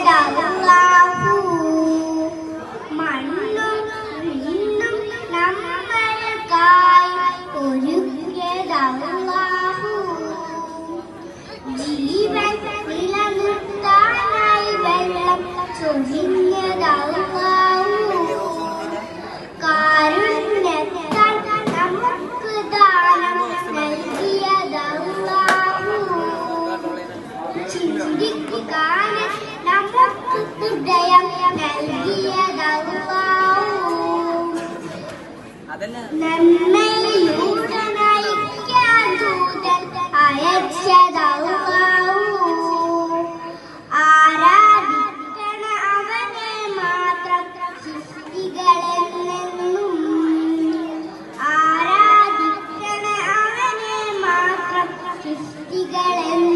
的。ഹൃദയം നൽകിയതല്ലാഹു അതന്നെ നന്മയിലൂടെ നയിക്കാൻ ദൂതൻ അയച്ചതല്ലാഹു. ആരാധിക്കണ അവനെ മാത്രം സൃഷ്ടികളെന്നെന്നും. ആരാധിക്കണ അവനെ മാത്രം അലൈക്കും